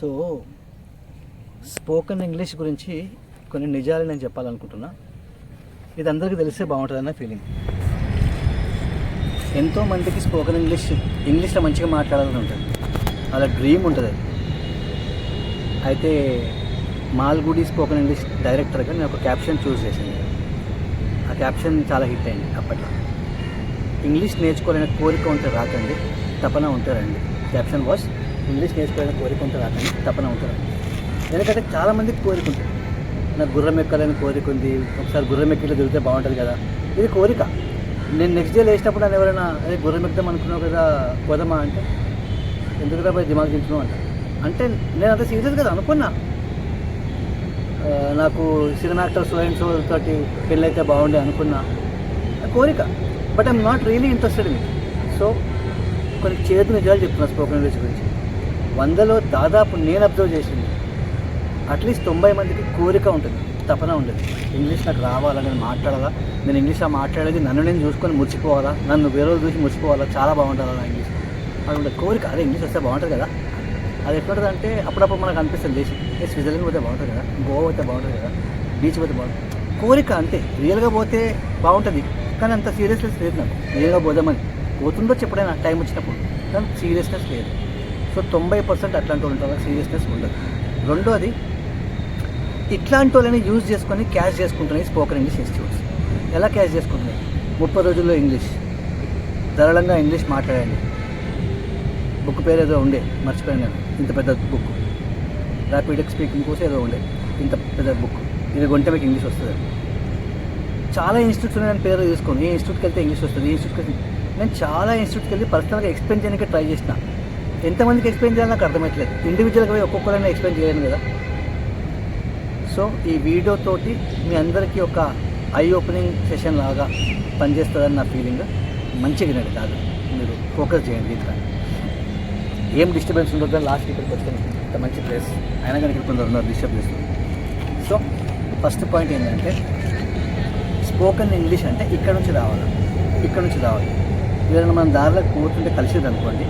So spoken English గురించి కొన్ని నిజాలు నేను చెప్పాలనుకుంటున్నా. ఇది అందరికీ తెలిస్తే బాగుంటుందన్న ఫీలింగ్ ఎంతో మందికి స్పోకెన్ ఇంగ్లీష్ ఇంగ్లీష్లో మంచిగా మాట్లాడాలని ఉంటుంది. అలా డ్రీమ్ ఉంటుంది. అయితే మాల్గుడి స్పోకెన్ ఇంగ్లీష్ డైరెక్టర్గా నేను ఒక క్యాప్షన్ చూస్ చేశాను. ఆ క్యాప్షన్ చాలా హిట్ అయింది అప్పట్లో. ఇంగ్లీష్ నేర్చుకోవాలనే కోరిక ఉంటే రాకండి తపన ఉంటే రండి. క్యాప్షన్ వాస్ ఇంగ్లీష్ నేర్చుకోవాలని కోరిక ఉంటుంది అతని తపన ఉంటుంది ఎందుకంటే చాలామందికి కోరిక ఉంటుంది నాకు గుర్రం ఎక్కాలని కోరిక ఉంది ఒకసారి గుర్రం ఎక్కిలో తిరిగితే బాగుంటుంది కదా. ఇది కోరిక. నేను నెక్స్ట్ డే లేచినప్పుడు నన్ను ఎవరైనా అదే గుర్రం ఎక్కుదాం అనుకున్నావు కదా పోదామా? అంటే ఎందుకు పోయి దిమాగ్ దించుకున్నావు అంట అంటే నేను అంత సీరియస్ కదా అనుకున్నా. నాకు cinema actor so and so తోటి పెళ్ళైతే బాగుండే అనుకున్నా. కోరిక. But I'm not really interested in so కొన్ని చేతి నిజాలు చెప్తున్నా స్పోకెన్ ఇంగ్లీష్ గురించి. వందలో దాదాపు నేను అబ్జర్వ్ చేసింది. అట్లీస్ట్ తొంభై మందికి కోరిక ఉంటుంది. తపన ఉంటుంది ఇంగ్లీష్ నాకు రావాలా? నేను మాట్లాడాలా? నేను ఇంగ్లీష్లో మాట్లాడేది నన్ను నేను చూసుకొని మురిచిపోవాలా నన్ను వేరే వాళ్ళు చూసి మురిచిపోవాలా చాలా బాగుంటుందా నా ఇంగ్లీష్? అది కోరిక. అదే ఇంగ్లీష్ వస్తే బాగుంటుంది కదా? అది ఎట్లుంటుంది అంటే అప్పుడప్పుడు మనకు అనిపిస్తుంది. దేశం ఏ స్విట్జర్లాండ్ పోతే బాగుంటుంది కదా? గోవా పోతే బాగుంటుంది కదా? బీచ్ పోతే బాగుంటుంది. కోరిక అంతే. రియల్గా పోతే బాగుంటుంది. కానీ అంత సీరియస్నెస్ లేదు నాకు. రియల్గా పోదామని. పోతుందో చెప్పడైనా టైం వచ్చినప్పుడు. కానీ సీరియస్నెస్ లేదు. సో తొంభై పర్సెంట్ అట్లాంటి వాళ్ళు ఉంటారు సీరియస్నెస్ ఉండదు. రెండోది ఇట్లాంటి వాళ్ళని యూజ్ చేసుకొని క్యాష్ చేసుకుంటున్నాయి స్పోకెన్ ఇంగ్లీష్ ఇన్స్టిట్యూట్స్ ఎలా క్యాష్ చేసుకుంటున్నాయి? ముప్పై రోజుల్లో ఇంగ్లీష్ సరళంగా ఇంగ్లీష్ మాట్లాడండి. బుక్ పేరు ఏదో ఉండే మర్చిపోయాను నేను. ఇంత పెద్ద బుక్ ర్యాపిడ్ స్పీకింగ్ కోసం ఏదో ఉండే ఇంత పెద్ద బుక్ ఇది కొంటే మీకు ఇంగ్లీష్ వస్తుంది. చాలా ఇన్స్టిట్యూట్స్ నేను పేరు తీసుకోండి ఈ ఇన్స్టిట్యూట్కి వెళ్తే ఇంగ్లీష్ వస్తుంది? ఈ ఇన్స్టిట్యూట్కి నేను చాలా ఇన్స్టిట్యూట్కి వెళ్ళి పర్సనల్గా ఎక్స్ప్లెయిన్ చేయడానికి ట్రై చేసిన. ఎంతమందికి ఎక్స్ప్లెయిన్ చేయాలి నాకు అర్థమయ్యట్లేదు ఇండివిజువల్గా పోయి ఒక్కొక్కరైనా ఎక్స్ప్లెయిన్ చేయలేను కదా. సో ఈ వీడియో తోటి మీ అందరికీ ఒక ఐ ఓపెనింగ్ సెషన్ లాగా పనిచేస్తుందని నా ఫీలింగ్ మంచిగా వినండి కాదు. మీరు ఫోకస్ చేయండి దీనిపైన ఏం డిస్టర్బెన్స్ ఉండదు లాస్ట్ ఇక్కడికి వచ్చాను. ఇంత మంచి ప్లేస్ అయినా కానీ ఇక్కడ కొందరు ఉన్నారు డిస్టర్బ్ చేస్తుంది సో ఫస్ట్ పాయింట్ ఏంటంటే స్పోకెన్ ఇంగ్లీష్ అంటే ఇక్కడ నుంచి రావాలి. ఇక్కడ నుంచి రావాలి. ఏదైనా మనం దారిలో కూర్చుంటే కలిసేది అనుకోండి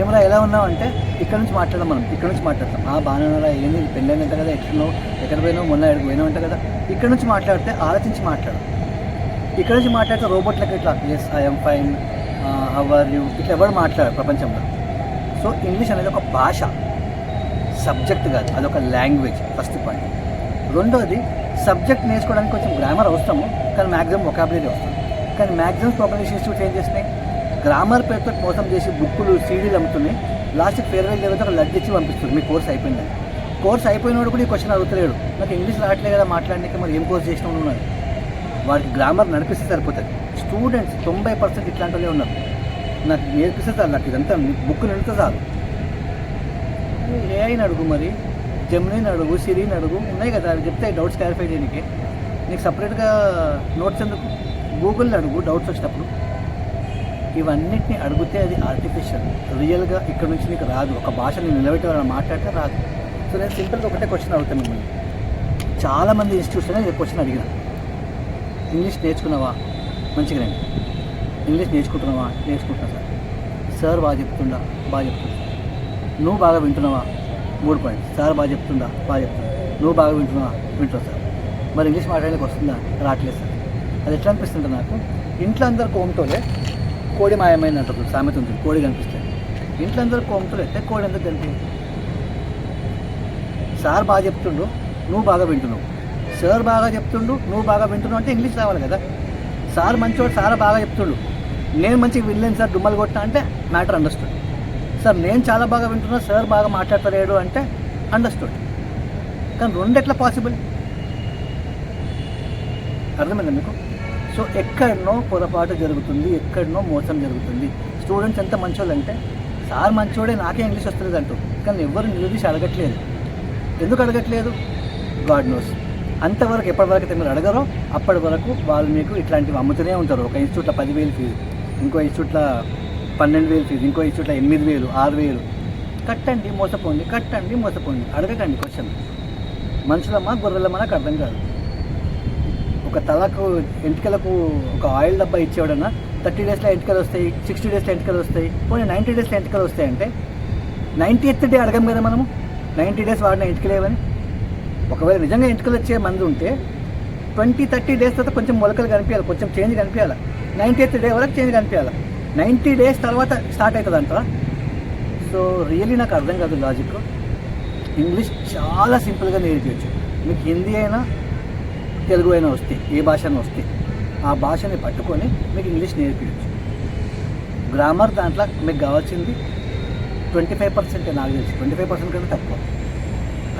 ఏమన్నా ఎలా ఉన్నావు అంటే ఇక్కడ నుంచి మాట్లాడడం మనం ఇక్కడ నుంచి మాట్లాడతాం. ఆ బాగానే ఉన్నారా ఏంది పెళ్ళైనంట కదా ఎట్లున్నావు? ఎక్కడ పోయినావు? మొన్న ఎక్కడికి పోయినావు అంట కదా. ఇక్కడ నుంచి మాట్లాడితే ఆలోచించి మాట్లాడు. ఇక్కడ నుంచి మాట్లాడితే రోబోట్లకి ఇట్లా yes I'm fine our you ఇట్లా ఎవరు మాట్లాడారు ప్రపంచంలో. సో ఇంగ్లీష్ అనేది ఒక భాష. సబ్జెక్ట్ కాదు అదొక లాంగ్వేజ్ ఫస్ట్ పాయింట్ రెండోది సబ్జెక్ట్ నేర్చుకోవడానికి కొంచెం గ్రామర్ అవసరము కానీ మ్యాక్సిమం ఒకాబులరీ అవసరం. కానీ మ్యాక్సిమం స్పోకెన్ ఇన్స్టిట్యూట్స్ ఏం చేసినాయి గ్రామర్ పేరుతో మోసం చేసి బుక్కులు సీడీలు అమ్ముతున్నాయి. లాస్ట్కి ఫేర్వెల్ తర్వాత ఒక లడ్డు ఇచ్చి పంపిస్తుంది. మీ కోర్స్ అయిపోయిందని. కోర్స్ అయిపోయినోడు కూడా ఈ క్వశ్చన్ అడుగుతలేడు. నాకు ఇంగ్లీష్ రావట్లేదు కదా మాట్లాడడానికి మరి ఏం కోర్స్ చేసినావు ఉన్నారు వాడికి గ్రామర్ నడిపిస్తే సరిపోతుంది. స్టూడెంట్స్ తొంభై పర్సెంట్ ఇట్లాంటి వాళ్ళే ఉన్నారు. నాకు నేర్పిస్తే చాలు. నాకు ఇదంతా బుక్ నిండితే చాలు. ఏఐని అడుగు మరి. జెమ్నీని అడుగు సిరీని అడుగు. ఉన్నాయి కదా అవి చెప్తే డౌట్స్ క్లారిఫై చేయడానికి నీకు సపరేట్గా నోట్స్ ఎందుకు? గూగుల్ని అడుగు డౌట్స్ వచ్చినప్పుడు. ఇవన్నిటిని అడిగితే అది ఆర్టిఫిషియల్ రియల్గా ఇక్కడ నుంచి నీకు రాదు. ఒక భాషని నిలబెట్టి వాళ్ళని మాట్లాడితే రాదు. సో నేను సింపుల్గా ఒకటే క్వశ్చన్ అడుగుతాను మిమ్మల్ని. చాలామంది ఇన్స్టిట్యూషన్ క్వశ్చన్ అడిగిన. ఇంగ్లీష్ నేర్చుకున్నావా? మంచిగా రండి ఇంగ్లీష్ నేర్చుకుంటున్నావా? నేర్చుకుంటున్నా సార్. సార్ బాగా చెప్తుండా? బాగా చెప్తుండా నువ్వు బాగా వింటున్నావా? మూడు పాయింట్స్ సార్ బాగా చెప్తుండా? బాగా చెప్తుందా నువ్వు బాగా వింటున్నావా? వింటున్నావు సార్. మరి ఇంగ్లీష్ మాట్లాడడానికి వస్తుందా? రావట్లేదు సార్. అది ఎట్లా అనిపిస్తుంది నాకు? ఇంట్లో అందరు కోమటోలే కోడి మాయమైంది అంటారు సామెత ఉంది కోడి కనిపిస్తుంది. ఇంట్లో అందరూ కోమటోలే అయితే కోడి ఎందుకు కనిపించింది? సార్ బాగా చెప్తుండు నువ్వు బాగా వింటున్నావు. సార్ బాగా చెప్తుండు నువ్వు బాగా వింటున్నావు అంటే ఇంగ్లీష్ రావాలి కదా. సార్ మంచివాడు సార్ బాగా చెప్తుండు. నేను మంచిగా వినలేను సార్ డుమ్మలు కొట్టా అంటే మ్యాటర్ అండర్స్టూడ్ సార్ నేను చాలా బాగా వింటున్నా సార్ బాగా మాట్లాడతలేడు అంటే అండర్స్టూడ్ కానీ రెండు ఎట్లా పాసిబుల్ అర్థమైందా మీకు? సో ఎక్కడనో పొరపాటు జరుగుతుంది ఎక్కడనో మోసం జరుగుతుంది. స్టూడెంట్స్ ఎంత మంచోళ్ళు అంటే సార్ మంచోడే నాకే ఇంగ్లీష్ వస్తుంది అంటూ. కానీ ఎవరు నిలదీసి అడగట్లేదు. ఎందుకు అడగట్లేదు? God knows. అంతవరకు ఎప్పటివరకు అయితే మీరు అడగరో అప్పటి వరకు వాళ్ళు మీకు ఇట్లాంటివి అమ్ముతూనే ఉంటారు. ఒక ఇన్స్టిట్యూట్లో పదివేలు ఫీజు ఇంకో ఇన్స్టిట్యూట్లో పన్నెండు వేలు ఫీజు ఇంకో ఇన్స్టిట్యూట్లో ఎనిమిది వేలు ఆరు వేలు కట్టండి మోసపోండి కట్టండి మోసపోండి. అడగకండి క్వశ్చన్ మనుషులమ్మా గొర్రెలమ్మా నాకు అర్థం కాదు. ఒక తలకు ఎంటికలకు ఒక ఆయిల్ డబ్బా ఇచ్చేవాడన్నా థర్టీ డేస్లో ఎంటికలు వస్తాయి సిక్స్టీ డేస్లో ఎంటికలు వస్తాయి పోనీ నైంటీ డేస్లో ఎంటికలు వస్తాయి అంటే నైంటీ ఎయిత్ డే అడగం కదా మనము నైంటీ డేస్ వాడిన ఎంటికలేవని ఒకవేళ నిజంగా ఎంటికలు వచ్చే మంది ఉంటే ట్వంటీ థర్టీ డేస్ తర్వాత కొంచెం మొలకలు కనిపించాలి కొంచెం చేంజ్ కనిపించాలి నైంటీ ఎయిత్ డే వరకు చేంజ్ కనిపించాలి నైంటీ డేస్ తర్వాత స్టార్ట్ అవుతుంది అంటారా సో రియలీ నాకు అర్థం కాదు లాజిక్. ఇంగ్లీష్ చాలా సింపుల్గా నేర్పించచ్చు మీకు హిందీ అయినా తెలుగు అయినా వస్తే ఏ భాష అయినా వస్తే ఆ భాషని పట్టుకొని మీకు ఇంగ్లీష్ నేర్పించచ్చు గ్రామర్ దాంట్లో మీకు కావాల్సింది ట్వంటీ ఫైవ్ పర్సెంట్ నాకు తెలిసి. ట్వంటీ ఫైవ్ పర్సెంట్ కంటే తక్కువ.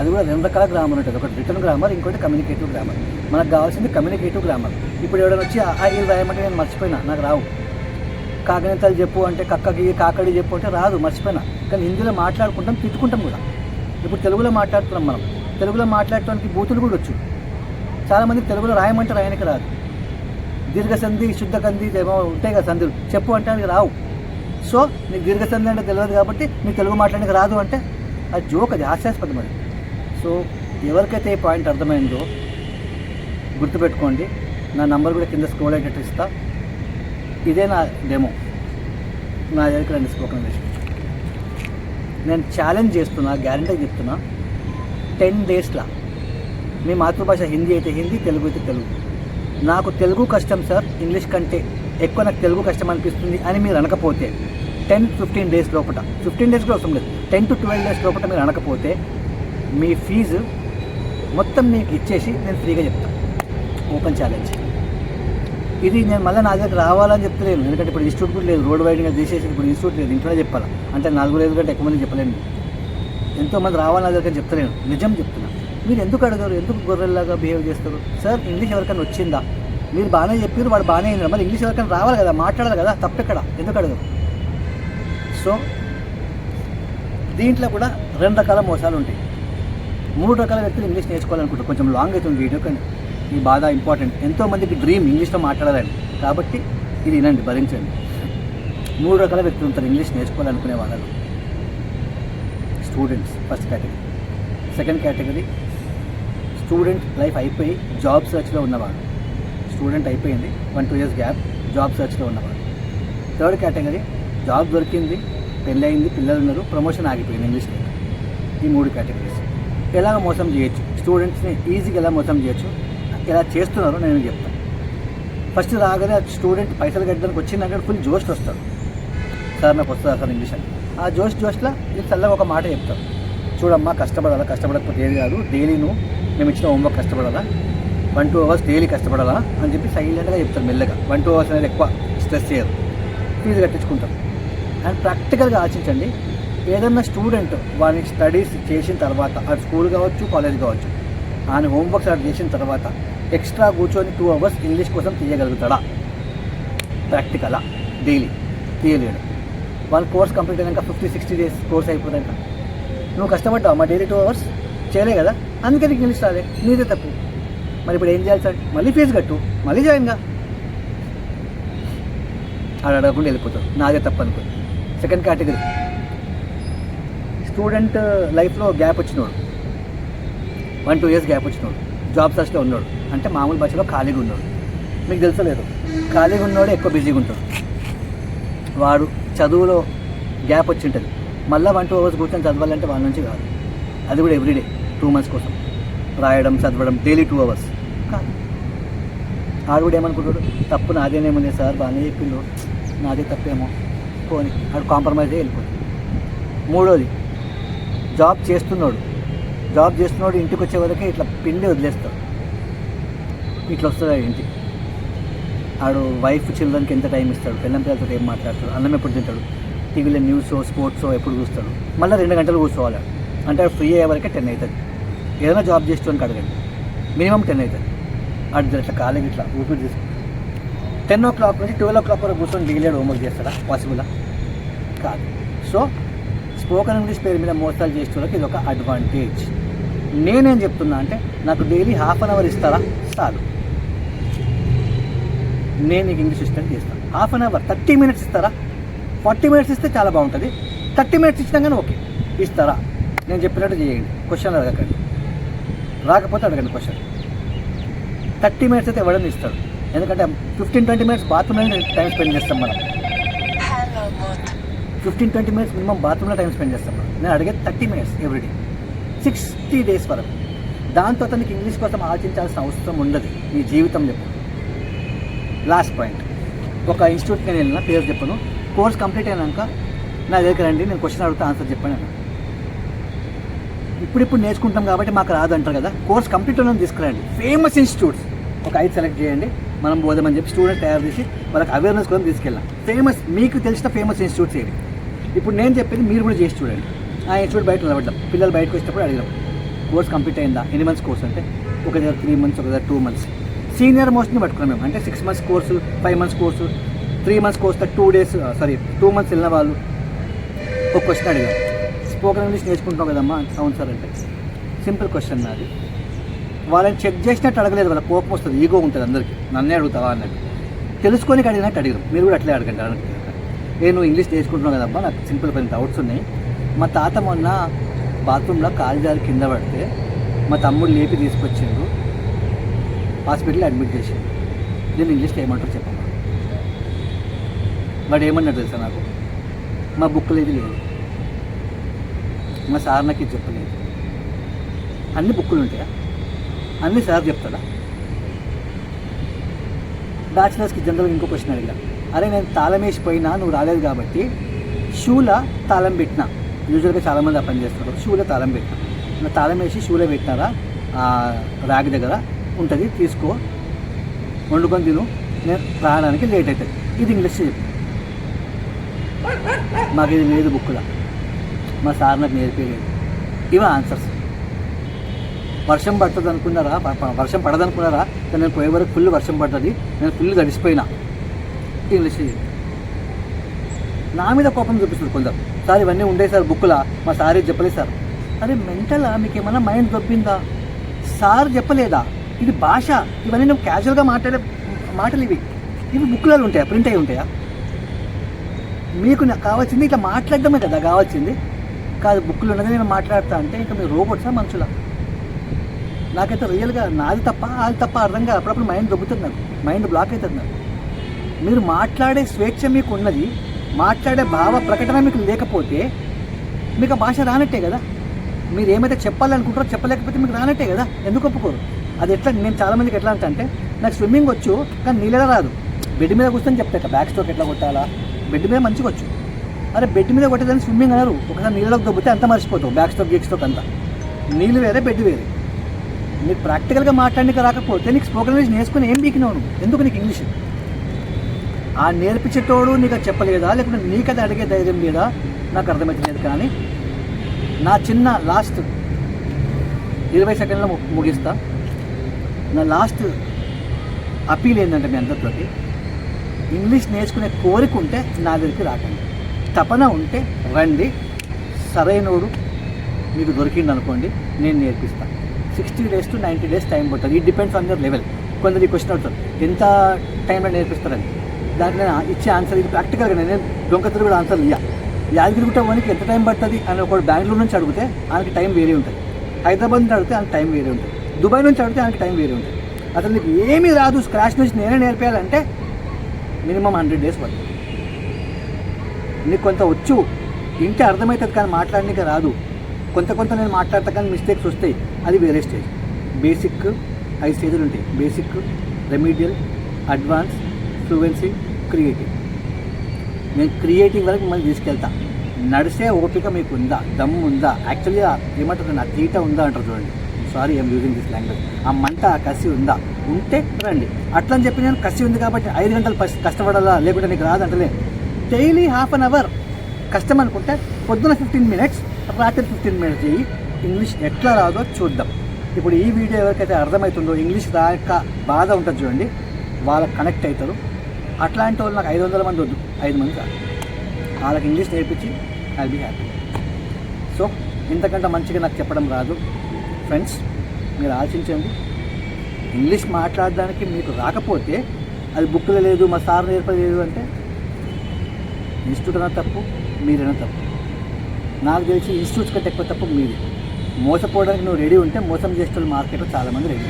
అది కూడా రెండు రకాల గ్రామర్ ఉంటుంది. ఒకటి రిటర్న్ గ్రామర్ ఇంకోటి కమ్యూనికేటివ్ గ్రామర్ మనకు కావాల్సింది కమ్యూనికేటివ్ గ్రామర్ ఇప్పుడు ఎవడైనా వచ్చి ఆ ఇది రాయమంటే నేను మర్చిపోయినా నాకు రావు. కాకినేతలు చెప్పు అంటే కక్కకి కాకడి చెప్పు అంటే రాదు మర్చిపోయినా. కానీ హిందీలో మాట్లాడుకుంటాం తిట్టుకుంటాం కూడా. ఇప్పుడు తెలుగులో మాట్లాడుతున్నాం మనం. తెలుగులో మాట్లాడటానికి బూతులు కూడా వచ్చు. చాలామంది తెలుగులో రాయమంటే రాయనికి రాదు. దీర్ఘ సంధి శుద్ధ కంది ఏమో ఉంటాయి కదా సంధులు. చెప్పు అంటే అది రావు. సో నీకు దీర్ఘ సంధి అంటే తెలియదు కాబట్టి నీకు తెలుగు మాట్లాడడానికి రాదు అంటే అది జోక్ అది హాస్యాస్పదం అది. సో ఎవరికైతే ఈ పాయింట్ అర్థమైందో గుర్తుపెట్టుకోండి. నా నంబర్ కూడా కింద స్క్రోల్ అయ్యేటట్టు ఇస్తా. ఇదే నా డెమో నా దగ్గర స్పోకన్ విషయం నేను ఛాలెంజ్ చేస్తున్నా గ్యారంటీ చెప్తున్నా. టెన్ డేస్లో మీ మాతృభాష హిందీ అయితే హిందీ తెలుగు అయితే తెలుగు. నాకు తెలుగు కష్టం సార్. ఇంగ్లీష్ కంటే ఎక్కువ నాకు తెలుగు కష్టం అనిపిస్తుంది అని మీరు అనకపోతే టెన్ ఫిఫ్టీన్ డేస్ లోపల ఫిఫ్టీన్ డేస్ కూడా అవసరం లేదు. టెన్ టు ట్వెల్వ్ డేస్ లోపల మీరు అనకపోతే మీ ఫీజు మొత్తం మీకు ఇచ్చేసి నేను ఫ్రీగా చెప్తాను ఓపెన్ ఛాలెంజ్. ఇది నేను మళ్ళీ నా దగ్గర రావాలని చెప్తలేను ఎందుకంటే ఇప్పుడు ఇన్స్టిట్యూట్ కూడా లేదు. రోడ్ వైడింగ్గా తీసేసి ఇప్పుడు ఇన్స్టిట్యూట్ లేదు. ఇంట్లోనే చెప్పాలి? అంటే నాలుగు ఐదు కంటే ఎక్కువ మంది చెప్పలేను. ఎంతోమంది రావాలని నా దగ్గర చెప్తలేను. నిజం చెప్తున్నాను మీరు ఎందుకు అడగరు? ఎందుకు గొర్రెల్లాగా బిహేవ్ చేస్తారు? సార్ ఇంగ్లీష్ ఎవరికైనా వచ్చిందా? మీరు బాగానే చెప్పారు వాడు బాగానే అయినారు మరి ఇంగ్లీష్ ఎవరికైనా రావాలి కదా? మాట్లాడాలి కదా? తప్పెక్కడ? ఎందుకు అడగరు? సో దీంట్లో కూడా రెండు రకాల మోసాలు ఉంటాయి. మూడు రకాల వ్యక్తులు ఇంగ్లీష్ నేర్చుకోవాలనుకుంటారు కొంచెం లాంగ్ అవుతుంది వీడియో కానీ ఈ బాధ ఇంపార్టెంట్ ఎంతోమందికి డ్రీమ్ ఇంగ్లీష్లో మాట్లాడాలని కాబట్టి ఇది వినండి భరించండి. మూడు రకాల వ్యక్తులు ఉంటారు ఇంగ్లీష్ నేర్చుకోవాలనుకునే వాళ్ళు students first category second category student life అయిపోయి జాబ్ సర్చ్లో ఉన్నవాడు. స్టూడెంట్ అయిపోయింది one two years gap job సర్చ్లో ఉన్నవాడు. థర్డ్ కేటగిరీ జాబ్ దొరికింది పెళ్ళయింది పిల్లలు ఉన్నారు ప్రమోషన్ ఆగిపోయింది ఇంగ్లీష్లో ఈ మూడు కేటగిరీస్. ఎలాగ మోసం చేయొచ్చు? స్టూడెంట్స్ని ఈజీగా ఎలా మోసం చేయొచ్చు? ఎలా చేస్తున్నారో నేను చెప్తాను ఫస్ట్ రాగానే స్టూడెంట్ పైసలు కట్టడానికి వచ్చిందంటే ఫుల్ జోష్ వస్తారు సార్ నాకు వస్తుందా సార్ ఇంగ్లీష్ అని. ఆ జోష్ జోష్లో నేను చల్లగా ఒక మాట చెప్తాను. చూడమ్మా కష్టపడాలా? కష్టపడకపోతే ఏది కాదు. డైలీ నువ్వు మేము ఇచ్చిన హోంవర్క్ కష్టపడాలా? వన్ టూ అవర్స్ డైలీ కష్టపడాలా? అని చెప్పి సైలెంట్గా చెప్తారు మెల్లగా. వన్ టూ అవర్స్ అనేది ఎక్కువ స్ట్రెస్ చేయరు. ఫీజు కట్టించుకుంటారు. అండ్ ప్రాక్టికల్గా ఆలోచించండి. ఏదన్నా స్టూడెంట్ వాని స్టడీస్ చేసిన తర్వాత అది స్కూల్ కావచ్చు కాలేజ్ కావచ్చు ఆయన హోంవర్క్స్ అది చేసిన తర్వాత ఎక్స్ట్రా కూర్చొని టూ అవర్స్ ఇంగ్లీష్ కోసం తీయగలుగుతాడా? ప్రాక్టికలా? డైలీ. తీయలేడు. వాళ్ళ కోర్స్ కంప్లీట్ అయినాక ఫిఫ్టీ సిక్స్టీ డేస్ కోర్స్ అయిపోయాక నువ్వు కష్టపడ్డావు మా డైలీ టూ అవర్స్ చేయలే కదా? అందుకే నీకు నిలుస్తాలే నీదే తప్పు. మరి ఇప్పుడు ఏం చేయాలి సార్? మళ్ళీ ఫీజు కట్టు. మళ్ళీ జాయిన్గా ఆడ అడగకుండా వెళ్ళిపోతావు. నాదే తప్పు అనుకో. సెకండ్ కేటగిరీ స్టూడెంట్ లైఫ్లో గ్యాప్ వచ్చినోడు. వన్ టూ ఇయర్స్ గ్యాప్ వచ్చినోడు. జాబ్ సర్చ్లో ఉన్నాడు. అంటే మామూలు భాషలో ఖాళీగా ఉన్నాడు. మీకు తెలుసలేదు ఖాళీగా ఉన్నోడు ఎక్కువ బిజీగా ఉంటాడు. వాడు చదువులో గ్యాప్ వచ్చి ఉంటుంది. మళ్ళీ వన్ టూ అవర్స్ కూర్చొని చదవాలంటే వాళ్ళ నుంచి కాదు. అది కూడా ఎవ్రీడే టూ మంత్స్ కోసం. రాయడం చదవడం డైలీ టూ అవర్స్ కాదు. ఆడు కూడా ఏమనుకుంటాడు? తప్పు నాదేనేముంది సార్ బాగానే చెప్పిండు. నాదే తప్పేమో. పోని ఆడు కాంప్రమైజ్ అయ్యి వెళ్ళిపోతుంది మూడోది జాబ్ చేస్తున్నాడు. జాబ్ చేస్తున్నాడు ఇంటికి వచ్చే వరకే ఇట్లా పిండి వదిలేస్తాడు. ఇట్లా వస్తుంది ఇంటికి ఆడు వైఫ్ చిల్డ్రన్కి ఎంత టైం ఇస్తాడు? పిల్లం పిల్లలతో ఏం మాట్లాడతాడు? అన్నం ఎప్పుడు తింటాడు? టీవీలో న్యూస్ స్పోర్ట్స్ ఎప్పుడు చూస్తాడు మళ్ళీ రెండు గంటలు కూర్చోవాలి. అంటే ఫ్రీ అయ్యే వరకే టెన్ అవుతుంది ఏదైనా జాబ్ చేస్తానికి అడగండి మినిమం టెన్ అవుతుంది అటు ఇట్లా కాలేజ్ ఇట్లా ఊపిరి తీసుకుంటాడు టెన్ ఓ క్లాక్ నుంచి ట్వెల్వ్ ఓ క్లాక్ వరకు కూర్చొని డీలేడ్ హోంవర్క్ చేస్తారా? పాసిబులా? కాదు. సో స్పోకెన్ ఇంగ్లీష్ పేరు మీద మోసాలు చేసే వాళ్ళకి ఇది ఒక అడ్వాంటేజ్. నేనేం చెప్తున్నా అంటే నాకు డైలీ హాఫ్ అన్ అవర్ ఇస్తారా? చాలు. నేను నీకు ఇంగ్లీష్ ఇస్తాను చేస్తాను half an hour thirty minutes ఇస్తారా? ఫార్టీ మినిట్స్ ఇస్తే చాలా బాగుంటుంది. థర్టీ మినిట్స్ ఇచ్చినా కానీ ఓకే. ఇస్తారా? నేను చెప్పినట్టు చేయండి. క్వశ్చన్ అడగకండి. రాకపోతే అడగండి క్వశ్చన్. థర్టీ మినిట్స్ అయితే ఎవడని ఇస్తాడు ఎందుకంటే ఫిఫ్టీన్ ట్వంటీ మినిట్స్ బాత్రూమ్లో టైం స్పెండ్ చేస్తాం మనం. ఫిఫ్టీన్ ట్వంటీ మినిట్స్ మినిమం బాత్రూంలో టైం స్పెండ్ చేస్తాం మనం. నేను అడిగేది thirty minutes everyday sixty days వరకు. దాంతో అతనికి ఇంగ్లీష్ కోసం ఆలోచించాల్సిన అవసరం ఉండదు. నీ జీవితం చెప్పు. Last point. ఒక ఇన్స్టిట్యూట్కి నేను వెళ్ళిన పేరు చెప్పను. కోర్స్ కంప్లీట్ అయినాక నా దగ్గర రండి నేను క్వశ్చన్ అడుగుతా ఆన్సర్ చెప్పాను ఇప్పుడు ఇప్పుడిప్పుడు నేర్చుకుంటాం కాబట్టి మాకు రాదు అంటారు కదా. కోర్స్ కంప్లీట్ అయినా తీసుకురండి. ఫేమస్ ఇన్స్టిట్యూట్స్ ఒక ఐదు సెలెక్ట్ చేయండి. మనం పోదామని చెప్పి స్టూడెంట్ తయారు చేసి వాళ్ళకి అవేర్నెస్ కోసం తీసుకెళ్ళాం ఫేమస్ మీకు తెలిసిన ఫేమస్ ఇన్స్టిట్యూట్స్ ఏవి? ఇప్పుడు నేను చెప్పేది మీరు కూడా చేసి చూడండి. ఆ ఇన్స్టిట్యూట్ బయట నిలబడ్డాం. పిల్లలు బయటకు వచ్చేటప్పుడు అడిగాం కోర్స్ కంప్లీట్ అయిందా? ఎన్ని మంత్స్ కోర్స్ అంటే? ఒక దగ్గర త్రీ మంత్స్ ఒక దగ్గర టూ మంత్స్ సీనియర్ మోస్ట్ని పట్టుకున్నాం మేము. అంటే six months course five months course three months వస్తే two days sorry two months వెళ్ళిన వాళ్ళు ఒక క్వశ్చన్ అడిగారు. స్పోకెన్ ఇంగ్లీష్ నేర్చుకుంటాం కదమ్మా? అవును సార్ అంటే. సింపుల్ క్వశ్చన్ నాది. వాళ్ళని చెక్ చేసినట్టు అడగలేదు వాళ్ళ కోపం వస్తుంది ఈగో ఉంటుంది అందరికీ. నన్నే అడుగుతావా అన్నట్టు తెలుసుకొని అడిగినట్టు అడిగారు. మీరు కూడా అట్లే అడగండి అడగండి నేను ఇంగ్లీష్ నేర్చుకుంటున్నాను కదమ్మా? నాకు సింపుల్ కొన్ని డౌట్స్ ఉన్నాయి. మా తాత మొన్న బాత్రూంలో కాలు జారి కింద పడితే మా తమ్ముడు లేపి తీసుకొచ్చిండు. హాస్పిటల్లో అడ్మిట్ చేసిండు. నేను ఇంగ్లీష్లో ఏమంటారు చెప్పండి వాడు ఏమన్నాడు తెలుసా నాకు? మా బుక్లో ఏది లేదు. మా సార్ నాకు ఇది చెప్పలేదు. అన్ని బుక్కులు ఉంటాయా? అన్ని సార్ చెప్తాడా? బ్యాచిలర్స్కి జనరల్గా ఇంకో క్వశ్చన్ అడిగా అరే నేను తాళం వేసిపోయినా నువ్వు రాలేదు కాబట్టి షూలో తాళం పెట్టినా. యూజువల్గా చాలామంది ఆ పని చేస్తారు. షూలో తాళం పెట్టినా. నా తాళం వేసి షూలో పెట్టినారా? ఆ ర్యాక్ దగ్గర ఉంటుంది తీసుకో. వండుకొని తిను. నేను రావడానికి లేట్ అవుతుంది. ఇది ఇంగ్లీష్ చెప్పు. మాకు ఇది లేదు బుక్లో మా సార్ నాకు నేర్పించలేదు ఇవి ఆన్సర్స్. వర్షం పడుతుంది అనుకున్నారా వర్షం పడదు అనుకున్నారా కానీ నేను పోయే వరకు ఫుల్ వర్షం పడుతుంది నేను ఫుల్ తడిసిపోయినా ఇంగ్లీష్ నా మీద కోపం చూపిస్తుంది కొందరు. సార్ ఇవన్నీ ఉండే సార్ బుక్లా మా సార్ ఇది చెప్పలేదు సార్. అరే మెంటలా? మీకు ఏమైనా మైండ్ దొబ్బిందా? సార్ చెప్పలేదా? ఇది భాష. ఇవన్నీ నువ్వు క్యాజువల్గా మాట్లాడే మాటలు ఇవి ఇవి బుక్లలో ఉంటాయా? ప్రింట్ అయి ఉంటాయా? మీకు నాకు కావాల్సింది ఇట్లా మాట్లాడడమే కదా కావాల్సింది. కాదు బుక్లు ఉన్నది నేను మాట్లాడతా అంటే ఇంకా మీరు రోబోట్సా మనుషులా? నాకైతే రియల్గా నాది తప్ప అది తప్ప అర్థం కాదు. అప్పుడప్పుడు మైండ్ దొబ్బుతుంది నాకు. మైండ్ బ్లాక్ అవుతుంది నాకు. మీరు మాట్లాడే స్వేచ్ఛ మీకు ఉన్నది మాట్లాడే భావ ప్రకటన మీకు లేకపోతే మీకు ఆ భాష రానట్టే కదా. మీరు ఏమైతే చెప్పాలనుకుంటారో చెప్పలేకపోతే మీకు రానట్టే కదా. ఎందుకు ఒప్పుకోరు? అది ఎట్లా నేను చాలామందికి ఎట్లా అంటే అంటే నాకు స్విమ్మింగ్ వచ్చు కానీ నీళ్ళ రాదు. బెడ్ మీద కూర్చొని చెప్తా బ్యాక్ స్ట్రోక్ ఎట్లా కొట్టాలా? బెడ్ మీద మంచిగా వచ్చు. అరే బెడ్ మీద కొట్టేదాన్ని స్విమ్మింగ్ అనరు. ఒకసారి నీళ్ళలోకి దొబ్బితే అంత మర్చిపోతావు. బ్యాక్ స్ట్రోక్ గేక్ స్ట్రోక్ అంతా. నీళ్ళు వేరే బెడ్ వేరే. నీకు ప్రాక్టికల్గా మాట్లాడడానికి రాకపోతే నీకు స్పోకెన్ లాంగ్వేజ్ నేర్చుకుని ఏం బీకినావు ఎందుకు నీకు ఇంగ్లీష్ ఆ నేర్పించేటోడు నీకు అది చెప్పలేదా? లేకుంటే నీకు అది అడిగే ధైర్యం లేదా? నాకు అర్థమవుతలేదు కానీ నా చిన్న లాస్ట్ ఇరవై సెకండ్లో ముగిస్తా. నా లాస్ట్ అపీల్ ఏంటంటే మీ అందరితోటి ఇంగ్లీష్ నేర్చుకునే కోరిక ఉంటే నా దగ్గరికి రాకండి. తపన ఉంటే రండి. సరైనోడు మీకు దొరికింది అనుకోండి నేను నేర్పిస్తాను sixty days to ninety days time పడుతుంది. It depends on your level కొందరు క్వశ్చన్ అవుతారు ఎంత టైంలో నేర్పిస్తారని? దానికి నేను ఇచ్చే ఆన్సర్ ఇది ప్రాక్టికల్గా నేను దొంగతులు కూడా ఆన్సర్ యాదగిరి యాదగిరిగుట్ట వానికి ఎంత టైం పడుతుంది అని ఒకడు బెంగళూరు నుంచి అడిగితే ఆయనకి టైం వేరే ఉంటుంది. హైదరాబాద్ నుంచి అడిగితే ఆయనకి టైం వేరే ఉంటుంది. దుబాయ్ నుంచి అడిగితే ఆయనకి టైం వేరే ఉంటుంది. అసలు నీకు ఏమీ రాదు. స్క్రాచ్ నుంచి నేనే నేర్పేయాలంటే మినిమం హండ్రెడ్ డేస్ పడుతుంది. నీకు కొంత వచ్చు. ఇంటే అర్థమవుతుంది కానీ మాట్లాడడానికి రాదు. కొంత కొంత నేను మాట్లాడతా కానీ మిస్టేక్స్ వస్తాయి. అది వేరే స్టేజ్ బేసిక్ ఐదు స్టేజ్లు ఉంటాయి. Basic remedial advance fluency creative నేను క్రియేటివ్ వరకు మిమ్మల్ని తీసుకెళ్తా. నడిసే ఓపిక మీకు ఉందా? దమ్ము ఉందా యాక్చువల్గా ఏమంటారు నా తీట ఉందా అంటారు చూడండి. Sorry I'm using this language ఆ మంట ఆ కసి ఉందా? ఉంటే రండి. అట్లా అని చెప్పి నేను కసి ఉంది కాబట్టి ఐదు గంటలు కష్టపడాలా? లేకుంటే నీకు రాదంటలే డైలీ హాఫ్ అన్ అవర్ కష్టం అనుకుంటే పొద్దున ఫిఫ్టీన్ మినిట్స్ రాత్రి ఫిఫ్టీన్ మినిట్స్ చేయి ఇంగ్లీష్ ఎట్లా రాదో చూద్దాం. ఇప్పుడు ఈ వీడియో ఎవరికైతే అర్థమవుతుందో ఇంగ్లీష్ రాక బాధ ఉంటుంది చూడండి వాళ్ళకి కనెక్ట్ అవుతారు అట్లాంటి వాళ్ళు నాకు ఐదు వందల మంది వద్దు ఐదు మంది కాదు. వాళ్ళకి ఇంగ్లీష్ నేర్పించి ఐ బీ హ్యాపీ సో ఇంతకంటే మంచిగా నాకు చెప్పడం రాదు. ఫ్రెండ్స్ మీరు ఆలోచించండి. ఇంగ్లీష్ మాట్లాడడానికి మీకు రాకపోతే అది బుక్లో లేదు మా సార్ నేర్పలేదు అంటే? ఇన్స్టిట్యూట్ అన్న తప్పు మీరైనా తప్పు. నాకు తెలిసి ఇన్స్టిట్యూట్స్ కంటే ఎక్కువ తప్పు మీది. మోసపోవడానికి నువ్వు రెడీ ఉంటే మోసం చేసే మార్కెట్లో చాలామంది రెడీ.